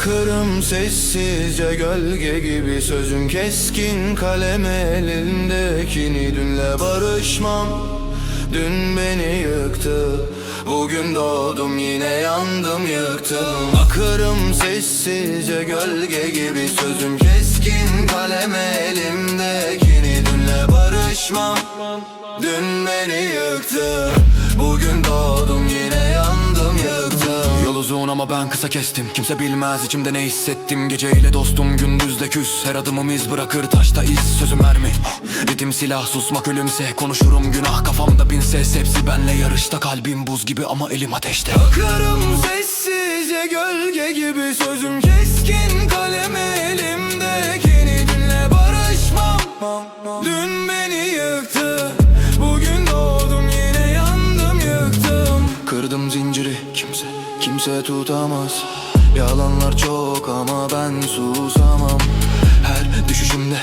Akarım sessizce gölge gibi Sözüm keskin kalem elindekini. Dünle barışmam Dün beni yıktı. Bugün doğdum yine yandım yıktım. Akırım sessizce gölge gibi Sözüm keskin kalem elimdekini Dünle barışmam Dün beni yıktı ama ben kısa kestim. Kimse bilmez içimde ne hissettim. Geceyle dostum gündüzde küs. Her adımım iz bırakır taşta iz. Sözüm mermi Ritim silah susmak ölümse. Konuşurum günah kafamda bin ses. Hepsi benle yarışta. Kalbim buz gibi ama elim ateşte. Akarım sessizce gölge gibi Sözüm kimse tutamaz. Yalanlar çok ama ben susamam. Her düşüşümde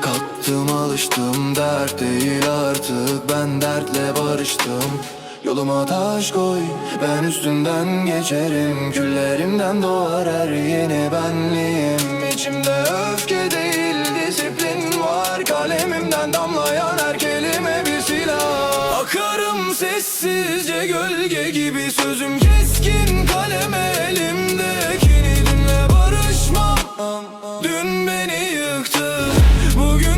kalktım alıştım. Dert değil artık ben dertle barıştım. Yoluma taş koy ben üstünden geçerim. Küllerimden doğar her yeni benliğim. İçimde öfke değil disiplin var. Kalemimden damlayan sessizce gölge gibi Sözüm keskin kalem elimdekini Dünle barışmam. Dün beni yıktı. Bugün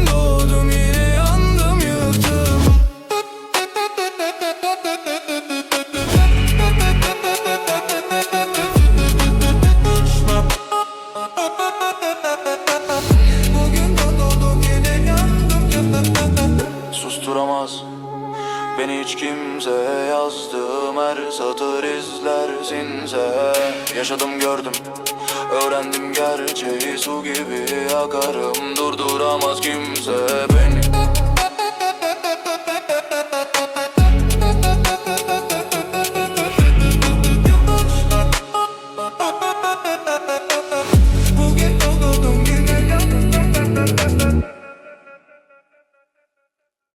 Beni hiç kimse yazdığım her satır izlersinse Yaşadım gördüm Öğrendim gerçeği su gibi akarım. Durduramaz kimse